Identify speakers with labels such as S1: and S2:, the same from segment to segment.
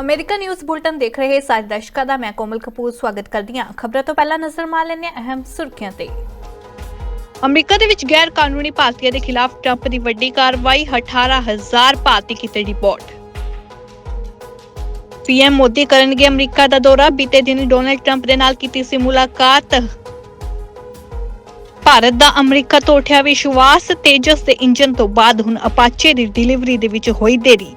S1: America news bulletin ਦੇਖ ਰਹੇ ਸਾਰੇ ਦਰਸ਼ਕਾਂ ਦਾ ਮੈਂ ਕੋਮਲ ਕਪੂਰ ਸਵਾਗਤ ਕਰਦੀ ਹਾਂ। ਖਬਰਾਂ ਤੋਂ ਪਹਿਲਾਂ ਨਜ਼ਰ ਮਾਰ ਲੈਂਦੇ ਹਾਂ ਅਹਿਮ ਸੁਰਖੀਆਂ ਤੇ। ਅਮਰੀਕਾ ਦੇ ਵਿੱਚ ਗੈਰ ਕਾਨੂੰਨੀ ਭਾਰਤੀਆਂ ਦੇ ਖਿਲਾਫ ਟਰੰਪ ਦੀ ਵੱਡੀ ਕਾਰਵਾਈ 18000 ਭਾਰਤੀ ਕੀਤੇ ਰਿਪੋਰਟ। ਪੀਐਮ ਮੋਦੀ ਕਰਨਗੇ ਅਮਰੀਕਾ ਦਾ ਦੌਰਾ। ਬੀਤੇ ਦਿਨ ਡੋਨਲਡ ਟਰੰਪ ਦੇ ਨਾਲ ਕੀਤੀ ਸੀ ਮੁਲਾਕਾਤ। ਭਾਰਤ ਦਾ ਅਮਰੀਕਾ ਤੋਂ ਉੱਠਿਆ ਵਿਸ਼ਵਾਸ। ਤੇਜਸ ਦੇ ਇੰਜਨ ਤੋਂ ਬਾਅਦ ਹੁਣ ਅਪਾਚੇ ਦੀ ਡਿਲੀਵਰੀ ਦੇ ਵਿੱਚ ਹੋਈ ਦੇਰੀ।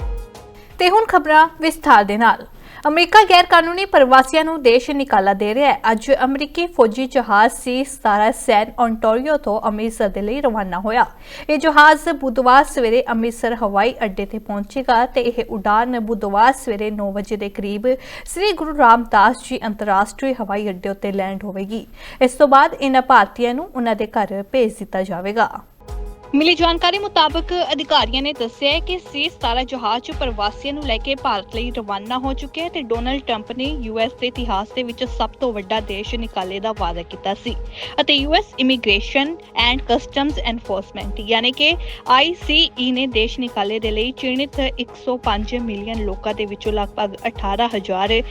S1: ਤੇ ਹੁਣ ਖਬਰਾਂ ਵਿਸਥਾਰ ਦੇ ਨਾਲ। ਅਮਰੀਕਾ ਗੈਰ ਕਾਨੂੰਨੀ ਪ੍ਰਵਾਸੀਆਂ ਨੂੰ ਦੇਸ਼ ਨਿਕਾਲਾ ਦੇ ਰਿਹਾ ਹੈ। ਅੱਜ ਅਮਰੀਕੀ ਫੌਜੀ ਜਹਾਜ਼ ਸੀ 17 ਸੈਨ ontario ਤੋਂ ਅੰਮ੍ਰਿਤਸਰ ਦੇ ਲਈ ਰਵਾਨਾ ਹੋਇਆ। ਇਹ ਜਹਾਜ਼ ਬੁੱਧਵਾਰ ਸਵੇਰੇ ਅੰਮ੍ਰਿਤਸਰ, ਹਵਾਈ ਅੱਡੇ ਤੇ ਪਹੁੰਚੇਗਾ ਤੇ ਇਹ ਉਡਾਨ ਬੁੱਧਵਾਰ ਸਵੇਰੇ 9 ਵਜੇ ਦੇ ਕਰੀਬ ਸ੍ਰੀ ਗੁਰੂ ਰਾਮਦਾਸ ਜੀ ਅੰਤਰਰਾਸ਼ਟਰੀ ਹਵਾਈ ਅੱਡੇ ਉੱਤੇ ਲੈਂਡ ਹੋਵੇਗੀ। ਇਸ ਤੋਂ ਬਾਅਦ ਇਹਨਾਂ ਭਾਰਤੀਆਂ ਨੂੰ ਉਹਨਾਂ ਦੇ ਘਰ ਭੇਜ ਦਿੱਤਾ ਜਾਵੇਗਾ। ਮਿਲੀ ਜਾਣਕਾਰੀ ਮੁਤਾਬਕ ਅਧਿਕਾਰੀਆਂ ਨੇ ਦੱਸਿਆ ਹੈ ਕਿ ਸੀ 17 ਜਹਾਜ਼ 'ਚ ਪ੍ਰਵਾਸੀਆਂ ਨੂੰ ਲੈ ਕੇ ਭਾਰਤ ਲਈ ਰਵਾਨਾ ਹੋ ਚੁੱਕਿਆ ਹੈ ਤੇ ਡੋਨਲਡ ਟਰੰਪ ਨੇ ਯੂਐਸ ਦੇ ਇਤਿਹਾਸ ਦੇ ਵਿੱਚ ਸਭ ਤੋਂ ਵੱਡਾ ਦੇਸ਼ ਨਿਕਾਲੇ ਦਾ ਵਾਅਦਾ ਕੀਤਾ ਸੀ ਅਤੇ US immigration and customs enforcement ਯਾਨੀ ਕਿ ਆਈਸੀਈ ਨੇ ਦੇਸ਼ ਨਿਕਾਲੇ ਦੇ ਲਈ ਚਿੰਨ੍ਹਿਤ 105 ਮਿਲੀਅਨ ਲੋਕਾਂ ਦੇ ਵਿੱਚੋਂ ਲਗਭਗ 18000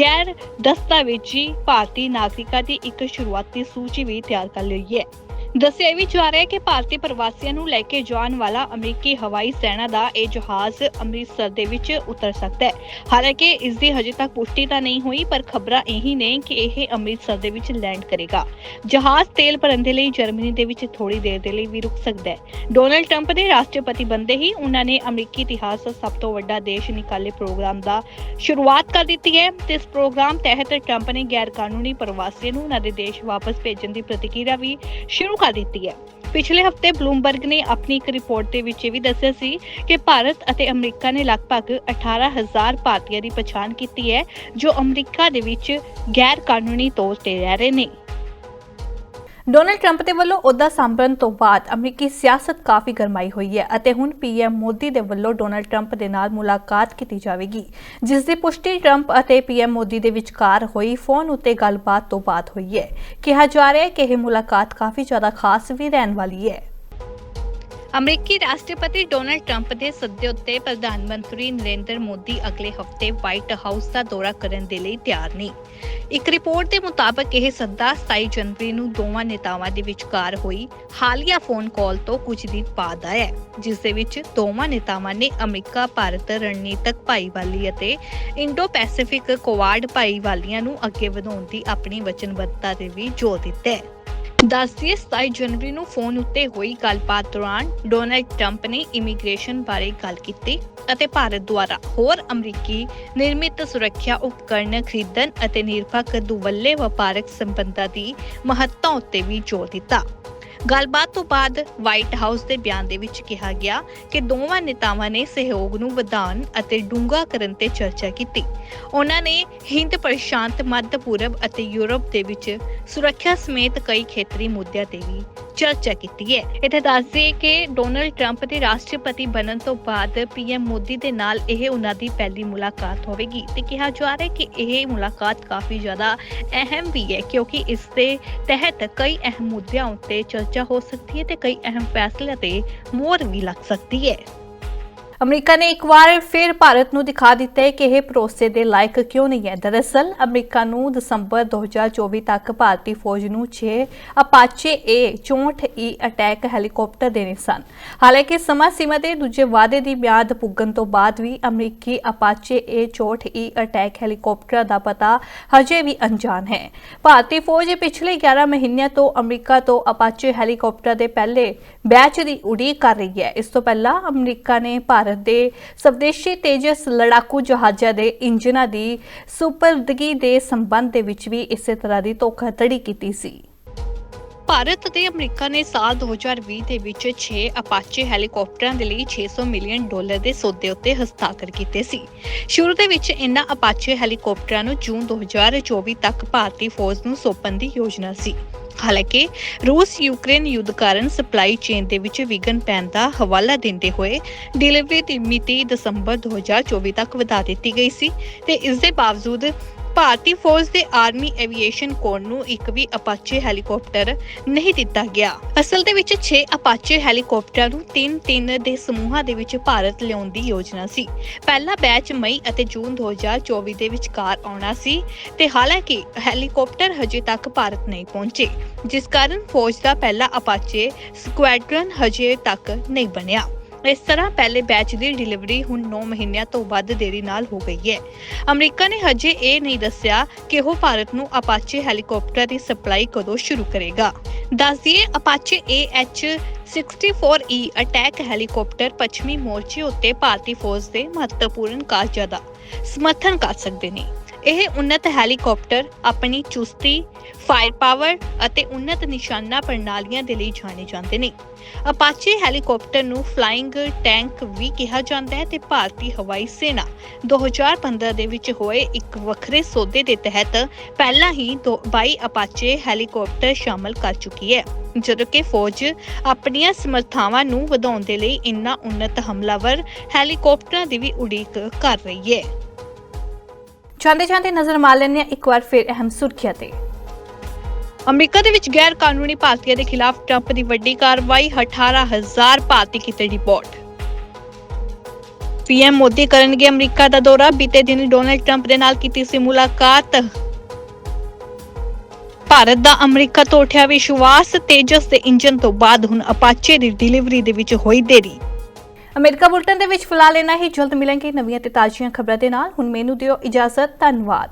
S1: ਗੈਰ ਦਸਤਾਵੇਜ਼ੀ ਭਾਰਤੀ ਨਾਗਰਿਕਾਂ ਦੀ ਇੱਕ ਸ਼ੁਰੂਆਤੀ ਸੂਚੀ ਵੀ ਤਿਆਰ ਕਰ ਲਈ ਹੈ। ਦੱਸਿਆ ਵੀ ਜਾ ਰਿਹਾ ਹੈ ਕਿ ਭਾਰਤੀ ਪ੍ਰਵਾਸੀਆਂ ਨੂੰ ਲੈ ਕੇ ਜਾਣ ਵਾਲਾ ਅਮਰੀਕੀ ਹਵਾਈ ਸੈਨਾ ਦਾ ਇਹ ਜਹਾਜ਼ ਅੰਮ੍ਰਿਤਸਰ ਦੇ ਵਿੱਚ ਉਤਰ ਸਕਦਾ ਹੈ। ਹਾਲਾਂਕਿ ਇਸ ਦੀ ਹਜੇ ਤੱਕ ਪੁਸ਼ਟੀ ਤਾਂ ਨਹੀਂ ਹੋਈ, ਪਰ ਖਬਰਾਂ ਇਹੀ ਨੇ ਕਿ ਇਹ ਅੰਮ੍ਰਿਤਸਰ ਦੇ ਵਿੱਚ ਲੈਂਡ ਕਰੇਗਾ। ਜਹਾਜ਼ ਤੇਲ ਭਰਨ ਦੇ ਲਈ ਜਰਮਨੀ ਦੇ ਵਿੱਚ ਥੋੜੀ ਦੇਰ ਦੇ ਲਈ ਵੀ ਰੁਕ ਸਕਦਾ ਹੈ। ਡੋਨਲਡ ਟਰੰਪ ਦੇ ਰਾਸ਼ਟਰਪਤੀ ਬੰਦੇ ਹੀ ਉਹਨਾਂ ਨੇ ਅਮਰੀਕੀ ਇਤਿਹਾਸ ਦਾ ਸਭ ਤੋਂ ਵੱਡਾ ਦੇਸ਼ ਨਿਕਾਲੇ ਪ੍ਰੋਗਰਾਮ ਦਾ ਸ਼ੁਰੂਆਤ ਕਰ ਦਿੱਤੀ ਹੈ ਤੇ ਇਸ ਪ੍ਰੋਗਰਾਮ ਤਹਿਤ ਟਰੰਪ ਨੇ ਗੈਰ ਕਾਨੂੰਨੀ ਪ੍ਰਵਾਸੀਆਂ ਨੂੰ ਉਹਨਾਂ ਦੇ ਦੇਸ਼ ਵਾਪਸ ਭੇਜਣ ਦੀ ਪ੍ਰਤੀਕਿਰਿਆ ਵੀ ਸ਼ੁਰੂ ਕਰ ਦਿੱਤੀ ਹੈ। ਪਿਛਲੇ ਹਫ਼ਤੇ ਬਲੂਮਬਰਗ ਨੇ ਆਪਣੀ ਇੱਕ ਰਿਪੋਰਟ ਦੇ ਵਿੱਚ ਇਹ ਵੀ ਦੱਸਿਆ ਸੀ ਕਿ ਭਾਰਤ ਅਤੇ ਅਮਰੀਕਾ ਨੇ ਲਗਭਗ 18000 ਭਾਰਤੀਆਂ ਦੀ ਪਛਾਣ ਕੀਤੀ ਹੈ, ਜੋ ਅਮਰੀਕਾ ਦੇ ਵਿੱਚ ਗੈਰ ਕਾਨੂੰਨੀ ਤੌਰ ਤੇ ਰਹਿ ਰਹੇ ਨੇ। ਡੋਨਲਡ ਟਰੰਪ ਦੇ ਵੱਲੋਂ ਅਹੁਦਾ ਸੰਭਲਣ ਤੋਂ ਬਾਅਦ ਅਮਰੀਕੀ ਸਿਆਸਤ ਕਾਫੀ ਗਰਮਾਈ ਹੋਈ ਹੈ ਅਤੇ ਹੁਣ ਪੀਐਮ ਮੋਦੀ ਦੇ ਵੱਲੋਂ ਡੋਨਲਡ ਟਰੰਪ ਦੇ ਨਾਲ ਮੁਲਾਕਾਤ ਕੀਤੀ ਜਾਵੇਗੀ, ਜਿਸ ਦੀ ਪੁਸ਼ਟੀ ਟਰੰਪ ਅਤੇ ਪੀਐਮ ਮੋਦੀ ਦੇ ਵਿਚਕਾਰ ਹੋਈ ਫੋਨ ਉੱਤੇ ਗੱਲਬਾਤ ਤੋਂ ਬਾਅਦ ਹੋਈ ਹੈ। ਕਿਹਾ ਜਾ ਰਿਹਾ ਹੈ ਕਿ ਇਹ ਮੁਲਾਕਾਤ ਕਾਫੀ ਜ਼ਿਆਦਾ ਖਾਸ ਵੀ ਰਹਿਣ ਵਾਲੀ ਹੈ। ਅਮਰੀਕੀ ਰਾਸ਼ਟਰਪਤੀ ਡੋਨਲਡ ਟਰੰਪ ਦੇ ਸੱਦੇ ਉੱਤੇ ਪ੍ਰਧਾਨ ਮੰਤਰੀ ਨਰਿੰਦਰ ਮੋਦੀ ਅਗਲੇ ਹਫ਼ਤੇ ਵਾਈਟ ਹਾਊਸ ਦਾ ਦੌਰਾ ਕਰਨ ਦੇ ਲਈ ਤਿਆਰ ਨਹੀਂ ਇੱਕ ਰਿਪੋਰਟ ਦੇ ਮੁਤਾਬਕ ਇਹ ਸੱਦਾ 27 ਜਨਵਰੀ ਨੂੰ ਦੋਵਾਂ ਨੇਤਾਵਾਂ ਦੇ ਵਿਚਕਾਰ ਹੋਈ ਹਾਲੀਆ ਫੋਨ ਕਾਲ ਤੋਂ ਕੁਝ ਦਿਨ ਬਾਅਦ ਆਇਆ ਹੈ, ਜਿਸ ਦੇ ਵਿੱਚ ਦੋਵਾਂ ਨੇਤਾਵਾਂ ਨੇ ਅਮਰੀਕਾ ਭਾਰਤ ਰਣਨੀਤਕ ਭਾਈਵਾਲੀ ਅਤੇ ਇੰਡੋ ਪੈਸੀਫਿਕ ਕੁਆਡ ਭਾਈਵਾਲੀਆਂ ਨੂੰ ਅੱਗੇ ਵਧਾਉਣ ਦੀ ਆਪਣੀ ਵਚਨਬੱਧਤਾ ਤੇ ਵੀ ਜ਼ੋਰ ਦਿੱਤਾ ਹੈ। ਦੱਸਦੀਏ 27 ਜਨਵਰੀ ਨੂੰ ਫੋਨ ਉੱਤੇ ਹੋਈ ਗੱਲਬਾਤ ਦੌਰਾਨ ਡੋਨਲਡ ਟਰੰਪ ਨੇ ਇਮੀਗ੍ਰੇਸ਼ਨ ਬਾਰੇ ਗੱਲ ਕੀਤੀ ਅਤੇ ਭਾਰਤ ਦੁਆਰਾ ਹੋਰ ਅਮਰੀਕੀ ਨਿਰਮਿਤ ਸੁਰੱਖਿਆ ਉਪਕਰਨ ਖਰੀਦਣ ਅਤੇ ਨਿਰਪੱਖ ਦੁਵੱਲੇ ਵਪਾਰਕ ਸੰਬੰਧਾਂ ਦੀ ਮਹੱਤਤਾ ਉੱਤੇ ਵੀ ਜ਼ੋਰ ਦਿੱਤਾ। ਗੱਲਬਾਤ ਤੋਂ ਬਾਅਦ ਵਾਈਟ ਹਾਊਸ ਦੇ ਬਿਆਨ ਦੇ ਵਿੱਚ ਕਿਹਾ ਗਿਆ ਕਿ ਦੋਵਾਂ ਨੇਤਾਵਾਂ ਨੇ ਸਹਿਯੋਗ ਨੂੰ ਵਧਾਉਣ ਅਤੇ ਡੂੰਘਾ ਕਰਨ ਤੇ ਚਰਚਾ ਕੀਤੀ। ਉਹਨਾਂ ਨੇ ਹਿੰਦ ਪ੍ਰਸ਼ਾਂਤ, ਮੱਧ ਪੂਰਬ ਅਤੇ ਯੂਰਪ ਦੇ ਵਿੱਚ ਸੁਰੱਖਿਆ ਸਮੇਤ ਕਈ ਖੇਤਰੀ ਮੁੱਦਿਆਂ ਤੇ ਵੀ ਚਰਚਾ ਕੀਤੀ ਹੈ। ਇੱਥੇ ਦੱਸ ਕਿ ਡੋਨਲਡ ਟਰੰਪ ਦੇ ਰਾਸ਼ਟਰਪਤੀ ਬਣਨ ਤੋਂ ਬਾਅਦ ਪੀਐਮ ਮੋਦੀ ਦੇ ਨਾਲ ਇਹ ਉਹਨਾਂ ਦੀ ਪਹਿਲੀ ਮੁਲਾਕਾਤ ਹੋਵੇਗੀ ਤੇ ਕਿਹਾ ਜਾ ਰਿਹਾ ਹੈ ਕਿ ਇਹ ਮੁਲਾਕਾਤ ਕਾਫੀ ਜ਼ਿਆਦਾ ਅਹਿਮ ਵੀ ਹੈ ਕਿਉਂਕਿ ਇਸ ਦੇ ਤਹਿਤ ਕਈ ਅਹਿਮ ਮੁੱਦਿਆਂ ਉੱਤੇ ਚਰਚਾ ਹੋ ਸਕਦੀ ਹੈ ਤੇ ਕਈ ਅਹਿਮ ਫੈਸਲਿਆਂ ਤੇ ਮੋਹਰ ਵੀ ਲੱਗ ਸਕਦੀ ਹੈ। ਅਮਰੀਕਾ ਨੇ ਇੱਕ ਵਾਰ ਫਿਰ ਭਾਰਤ ਨੂੰ ਦਿਖਾ ਦਿੱਤਾ ਹੈ ਕਿ ਇਹ ਭਰੋਸੇ ਦੇ ਲਾਇਕ ਕਿਉਂ ਨਹੀਂ ਹੈ। ਦਰਅਸਲ, ਅਮਰੀਕਾ ਨੂੰ ਦਸੰਬਰ 2024 ਤੱਕ ਭਾਰਤੀ ਫੌਜ ਨੂੰ 6 Apache A 64E attack helicopter ਦੇਣੇ ਸਨ। ਹਾਲਾਂਕਿ, ਸਮਾਂ ਸੀਮਾ ਦੇ ਦੂਜੇ ਵਾਅਦੇ ਦੀ ਮਿਆਦ ਪੁੱਗਣ ਤੋਂ ਬਾਅਦ ਵੀ ਅਮਰੀਕੀ Apache A 64E attack helicopter ਦਾ ਪਤਾ ਹਜੇ ਵੀ ਅਣਜਾਣ ਹੈ। ਭਾਰਤੀ ਫੌਜ ਪਿਛਲੇ 11 ਮਹੀਨਿਆਂ ਤੋਂ ਅਮਰੀਕਾ ਤੋਂ ਅਪਾਚੇ ਹੈਲੀਕਾਪਟਰ ਦੇ ਪਹਿਲੇ ਬੈਚ ਦੀ ਉਡੀਕ ਕਰ ਰਹੀ ਹੈ। ਇਸ ਤੋਂ ਪਹਿਲਾਂ ਅਮਰੀਕਾ ਨੇ ਭਾਰਤ ਦੇ ਸਵਦੇਸ਼ੀ ਤੇਜਸ ਲੜਾਕੂ ਜਹਾਜ਼ਾਂ ਦੇ ਇੰਜਨਾਂ ਦੀ ਸੁਪਰਦਗੀ ਦੇ ਸੰਬੰਧ ਦੇ ਵਿੱਚ ਵੀ ਇਸੇ ਤਰ੍ਹਾਂ ਦੀ ਧੋਖਾਧੜੀ ਕੀਤੀ ਸੀ। ਭਾਰਤ ਤੇ ਅਮਰੀਕਾ ਨੇ ਸਾਲ 2020 ਦੇ ਵਿੱਚ 6 ਅਪਾਚੇ ਹੈਲੀਕਾਪਟਰਾਂ ਦੇ ਲਈ 600 ਮਿਲੀਅਨ ਡਾਲਰ ਦੇ ਸੌਦੇ ਉੱਤੇ ਹਸਤਾਖਰ ਕੀਤੇ ਸੀ। ਸ਼ੁਰੂ ਦੇ ਵਿੱਚ ਇਨ੍ਹਾਂ ਅਪਾਚੇ ਹੈਲੀਕਾਪਟਰਾਂ ਨੂੰ ਜੂਨ 2024 ਤੱਕ ਭਾਰਤੀ ਫੌਜ ਨੂੰ ਸੌਂਪਣ ਦੀ ਯੋਜਨਾ ਸੀ। ਹਾਲਾਂਕਿ, ਰੂਸ ਯੂਕਰੇਨ ਯੁੱਧ ਕਾਰਨ ਸਪਲਾਈ ਚੇਨ ਦੇ ਵਿੱਚ ਵਿਘਨ ਪੈਣ ਦਾ ਹਵਾਲਾ ਦਿੰਦੇ ਹੋਏ ਡਿਲੀਵਰੀ ਦੀ ਮਿਤੀ ਦਸੰਬਰ 2024 ਤੱਕ ਵਧਾ ਦਿੱਤੀ ਗਈ ਸੀ ਤੇ ਇਸ ਦੇ ਬਾਵਜੂਦ ਭਾਰਤੀ ਫੌਜ ਦੇ ਆਰਮੀ ਐਵੀਏਸ਼ਨ ਕੋਰ ਨੂੰ ਇੱਕ ਵੀ ਅਪਾਚੇ ਹੈਲੀਕਾਪਟਰ ਨਹੀਂ ਦਿੱਤਾ ਗਿਆ। ਅਸਲ ਦੇ ਵਿੱਚ 6 ਅਪਾਚੇ ਹੈਲੀਕਾਪਟਰਾਂ ਨੂੰ 3-3 ਦੇ ਸਮੂਹਾਂ ਦੇ ਵਿੱਚ ਭਾਰਤ ਲਿਆਉਣ ਦੀ ਯੋਜਨਾ ਸੀ। ਪਹਿਲਾ ਬੈਚ ਮਈ ਅਤੇ ਜੂਨ 2024 ਦੇ ਵਿਚਕਾਰ ਆਉਣਾ ਸੀ ਤੇ ਹਾਲਾਂਕਿ ਹੈਲੀਕਾਪਟਰ ਹਜੇ ਤੱਕ ਭਾਰਤ ਨਹੀਂ ਪਹੁੰਚੇ। ਜਿਸ ਕਾਰਨ ਫੌਜ ਦਾ ਪਹਿਲਾ ਅਪਾਚੇ ਸਕੁਐਡਰਨ ਹਜੇ ਤੱਕ ਨਹੀਂ ਬਣਿਆ। ਇਸ ਤਰ੍ਹਾਂ ਪਹਿਲੇ ਬੈਚ ਦੀ ਡਿਲੀਵਰੀ ਹੁਣ 9 ਮਹੀਨਿਆਂ ਤੋਂ ਵੱਧ ਦੇਰੀ ਨਾਲ ਹੋ ਗਈ ਹੈ। ਅਮਰੀਕਾ ਨੇ ਹਜੇ ਇਹ ਨਹੀਂ ਦੱਸਿਆ ਕਿ ਉਹ ਭਾਰਤ ਨੂੰ ਅਪਾਚੇ ਹੈਲੀਕਾਪਟਰ ਦੀ ਸਪਲਾਈ ਕਦੋਂ ਸ਼ੁਰੂ ਕਰੇਗਾ। ਦੱਸ ਦਈਏ, Apache AH 64E attack helicopter ਪੱਛਮੀ ਮੋਰਚੇ ਉੱਤੇ ਭਾਰਤੀ ਫੌਜ ਦੇ ਮਹੱਤਵਪੂਰਨ ਕਾਰਜਾਂ ਦਾ ਸਮਰਥਨ ਕਰ ਸਕਦੇ ਨੇ। ਇਹ ਉન્નਤ ਹੈਲੀਕਾਪਟਰ ਆਪਣੀ ਚੁਸਤੀ, ਫਾਇਰ ਪਾਵਰ ਅਤੇ ਉੱਨਤ ਨਿਸ਼ਾਨਾ ਪ੍ਰਣਾਲੀਆਂ ਦੇ ਲਈ ਜਾਣੇ ਜਾਂਦੇ ਨੇ। ਅਪਾਚੇ ਹੈਲੀਕਾਪਟਰ ਨੂੰ ਫਲਾਈਂਗ ਟੈਂਕ ਵੀ ਕਿਹਾ ਜਾਂਦਾ ਹੈ ਤੇ ਭਾਰਤੀ ਹਵਾਈ ਸੈਨਾ 2015 ਦੇ ਵਿੱਚ ਹੋਏ ਇੱਕ ਵੱਖਰੇ ਸੌਦੇ ਦੇ ਤਹਿਤ ਪਹਿਲਾਂ ਹੀ ਦੋ- 22 ਅਪਾਚੇ ਹੈਲੀਕਾਪਟਰ ਸ਼ਾਮਲ ਕਰ ਚੁੱਕੀ ਹੈ। ਜਦੋਂ ਕਿ ਫੌਜ ਆਪਣੀਆਂ ਸਮਰਥਾਵਾਂ ਨੂੰ ਵਧਾਉਣ ਦੇ ਲਈ ਇਨ੍ਹਾਂ ਉੱਨਤ ਹਮਲਾਵਰ ਹੈਲੀਕਾਪਟਰਾਂ ਦੀ ਵੀ ਉਡੀਕ ਕਰ ਰਹੀ ਹੈ। ਜਾਂਦੇ ਜਾਂਦੇ ਨਜ਼ਰ ਮਾਰ ਲੈਂਦੇ ਹਾਂ, ਇੱਕ ਵਾਰ ਫਿਰ ਅਹਿਮ ਸੁਰਖੀਆਂ ਤੇ। ਅਮਰੀਕਾ ਦੇ ਵਿੱਚ ਗੈਰ ਕਾਨੂੰਨੀ ਭਾਰਤੀਆਂ ਦੇ ਖਿਲਾਫ ਟਰੰਪ ਦੀ ਵੱਡੀ ਕਾਰਵਾਈ 18000 ਭਾਰਤੀ ਕੀਤੇ ਰਿਪੋਰਟ। ਪੀਐਮ ਮੋਦੀ ਕਰਨਗੇ ਅਮਰੀਕਾ ਦਾ ਦੌਰਾ, ਬੀਤੇ ਦਿਨ ਡੋਨਲਡ ਟਰੰਪ ਦੇ ਨਾਲ ਕੀਤੀ ਸੀ ਮੁਲਾਕਾਤ। ਭਾਰਤ ਦਾ ਅਮਰੀਕਾ ਤੋਂ ਉੱਠਿਆ ਵਿਸ਼ਵਾਸ, ਤੇਜਸ ਦੇ ਇੰਜਨ ਤੋਂ ਬਾਅਦ ਹੁਣ ਅਪਾਚੇ ਦੀ ਡਿਲੀਵਰੀ ਦੇ ਵਿੱਚ ਹੋਈ ਦੇਰੀ। ਅਮਰੀਕਾ ਬੁਲਟਨ ਦੇ ਵਿੱਚ ਫਿਲਹਾਲ ਇੰਨਾ ਹੀ। ਜਲਦ ਮਿਲਾਂਗੇ ਨਵੀਆਂ ਤੇ ਤਾਜ਼ੀਆਂ ਖਬਰਾਂ ਦੇ ਨਾਲ। ਹੁਣ ਮੈਨੂੰ ਦਿਓ ਇਜਾਜ਼ਤ। ਧੰਨਵਾਦ।